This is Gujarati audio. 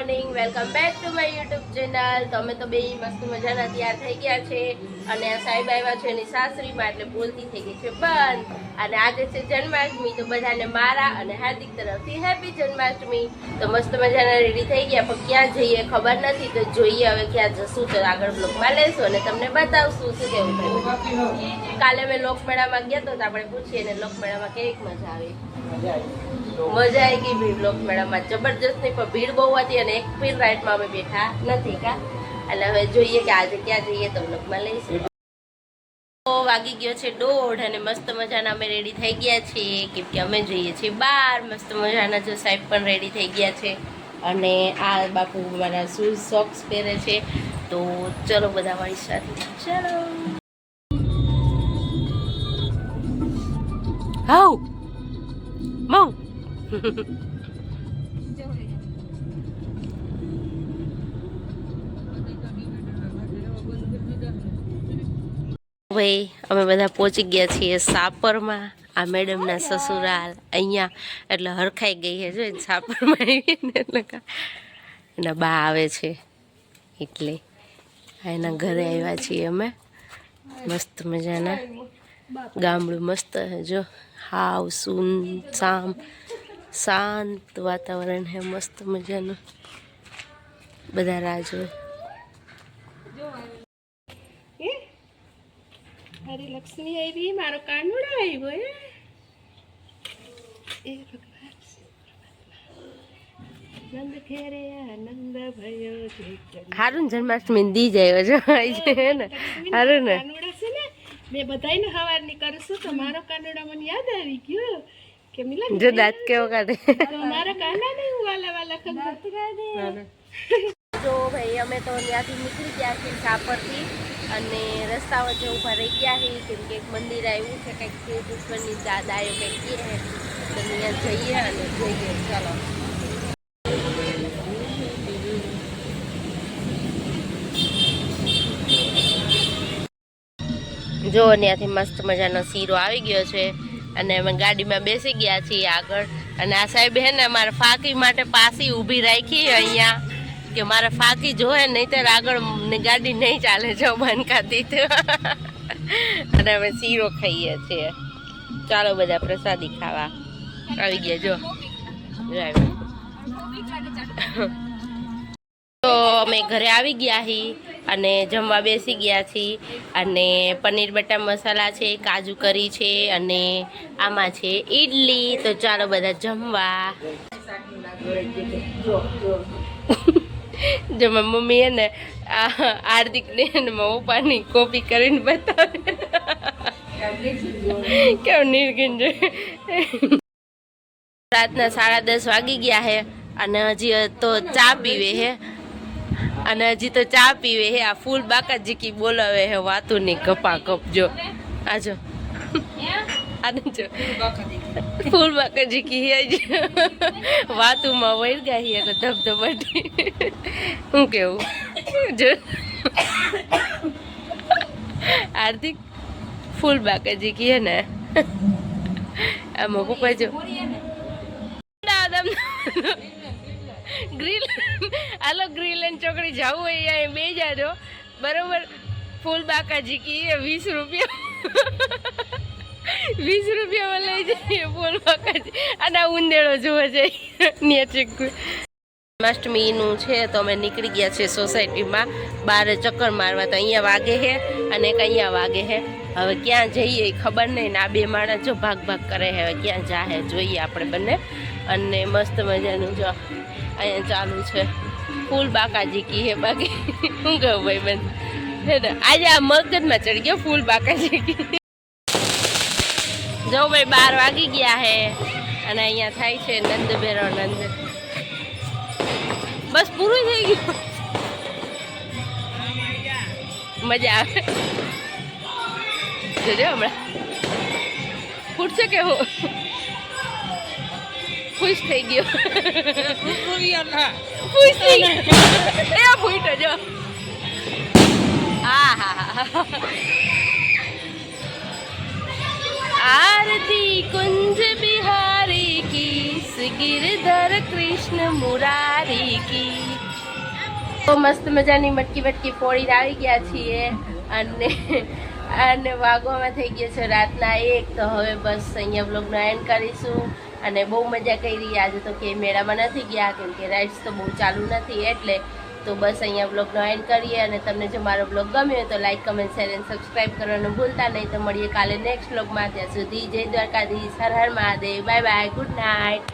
Morning welcome back to my YouTube channel તમે તો બે મસ્ત મજાના તૈયાર થઈ ગયા છે. અને સાહેબ આવ્યા છે એની સાસરીમાં, એટલે બોલતી થઈ ગઈ છે, બંધ. અને આજે છે જન્માષ્ટમી, તો બધાને મારા અને હાર્દિક તરફથી હેપી જન્માષ્ટમી. તો મસ્ત મજાના રેડી થઈ ગયા, પણ ક્યાં જઈએ ખબર નથી. તો જોઈએ હવે ક્યાં જશું. તો આગળ બ્લોગમાં લેશું અને તમને બતાવશું શું કેવું કાલે મેં લોકમેળામાં ગયા તો આપણે પૂછીએ ને લોકમેળામાં કેવી મજા આવી. મજા આવી ગઈ ભીડ લોક મેળામાં. જબરજસ્ત નહીં, પણ ભીડ બહુ હતી અને એક પીર રાઈડમાં અમે બેઠા નથી કા? એટલે હવે જોઈએ કે આજે ક્યાં જઈએ, તો બ્લોકમાં લઈશું. વાગી ગયો છે દોઢ અને મસ્ત મજાના અમે રેડી થઈ ગયા છીએ. કેમ કે અમે જઈએ છીએ બાર. મસ્ત મજાના જો સાહેબ પણ રેડી થઈ ગયા છે. અને આ બાપુ મારા શૂઝ સોક્સ પહેરે છે. તો ચલો બધા મારી સાથે ચલો. હાઉ. મઉ. ભાઈ અમે બધા પહોંચી ગયા છીએ સાપરમાં. આ મેડમના સસુરાલ અહીંયા, એટલે હરખાઈ ગઈ છે જો સાપરમાં આવીને એટલે એના બા આવે છે એટલે એના ઘરે આવ્યા છીએ અમે. મસ્ત મજાના. ગામડું મસ્ત જો. હાવ સૂન શામ શાંત વાતાવરણ હે મસ્ત મજાનું. બધા રાહ જોવે. અરે લક્ષ્મી આવી મારો કાનુડો આવ્યો એ નંદ ખેરે આનંદ ભયો હારું જન્માષ્ટમી દી જાય છે ને? હારું ને? ને મેં બધાયને હવારની કરું છું તો મારો કાનુડા મને યાદ આવી ગયો. જો દાંત કેવો કાઢે. મારા કાના નહીં હું વાલા વાલા ખબર. જો ભાઈ અમે તો ત્યાંથી નીકળી ગયા છીએ સાપરથી અને રસ્તા વચ્ચે ઊભા રહી ગયા છીએ કેમ કે એક મંદિર આવ્યું છે કંઈક શિવ પુષ્પની દાદાઓ કંઈક કહે તો ત્યાં જઈએ અને જોઈએ. ચાલો. જો ત્યાંથી મસ્ત મજાનો શીરો આવી ગયો છે. અને અમે ગાડીમાં બેસી ગયા છીએ આગળ. અને આ સાહેબ હે ને મારા ફાંકી માટે પાસી ઊભી રાખી અહીંયા. કે મારે ફાંકી જોવે નહીતર આગળ ગાડી નહીં ચાલે જો બંધ ખાતી તો અને અમે શીરો ખાઈએ છીએ. ચાલો બધા પ્રસાદી ખાવા. આવી ગયા જો. જો તો અમે ઘરે આવી ગયા હી. અને જમવા બેસી ગયા છીએ. અને પનીર બટર મસાલા છે, કાજુ કરી છે અને આમાં છે ઈડલી. તો ચાલો બધા જમવા. જો મમ્મી હે ને આ હાર્દિકને ને મારા પપ્પાની કોપી કરીને બતાવે. કેમ નિર્ગિન રાતના સાડા દસ વાગી ગયા હે અને હજી તો ચા પીવે હે. અને હજી તો ચા પીવે હે, આ ફૂલ બાકાજી કી બોલાવે હે વાતું ની કપા કપ જો. આજો ફૂલ બાકાજી કી હે, જ. વાતુમાં વૈર ગાહી તો ધબધબાટી. હું કેવું? જો. હાર્દિક, ફૂલ બાકાજી કી હે ને? આમાં બુકાજો ગ્રીલ આલો ગ્રીલ એન્ડ ચોકડી જવું હોય અહીંયા બે જાજો બરાબર? ફૂલ બાકાજી કી વીસ રૂપિયા. વીસ રૂપિયામાં લઈ જઈએ ફૂલ બાકાજી. અને ઉંદેડો જોવા જઈએ નીચે જન્માષ્ટમીનું છે તો અમે નીકળી ગયા છીએ સોસાયટીમાં. બહાર ચક્કર મારવા તો અહીંયા વાગે છે અને એક અહીંયા વાગે છે હવે ક્યાં જઈએ ખબર નહીં ને આ બે માણસ જો ભાગ ભાગ કરે હવે ક્યાં જાહે જોઈએ આપણે બંને. અને મસ્ત મજાનું જો અહીંયા ચાલુ છે. ફૂલ બાકાજી કી હે બાકી. શું કહું ભાઈ બંધ હે ને, આજે આ મગજમાં ચડી ગયો ફૂલ બાકાજી કી. જો ભાઈ બાર વાગી ગયા હે અને અહીંયા થાય છે નંદ ભેરો નંદ. બસ પૂરું થઈ ગયું. મજા આવે. જોજો હમણાં. ફૂટશે કે હું? ખુશ થઈ ગયો. ખુશ. એ ફૂટ જો. હા હા આરતી કુંજ બિહારી કી ગિરધર કૃષ્ણ મુરારી કી. તો મસ્ત મજાની મટકી મટકી પોળી આવી ગયા છીએ અને અને વાગવામાં થઈ ગયો છે રાતના એક, તો હવે બસ અહીંયા બ્લોગનો એન્ડ કરીશું. અને બહુ મજા કરી આજે તો કે મેળામાં નથી ગયા, કેમ કે રાઇડ્સ તો બહુ ચાલુ નથી એટલે તો બસ અહીંયા બ્લોગનો એન્ડ કરીએ. અને તમને જો મારો બ્લોગ ગમ્યો તો લાઈક કમેન્ટ શેર અને સબસ્ક્રાઈબ કરવાનું ભૂલતા નહીં. તો મળીએ કાલે નેક્સ્ટ બ્લોગમાં ત્યાં સુધી જય દ્વારકાધીશ, હર હર Mahadev bye bye good night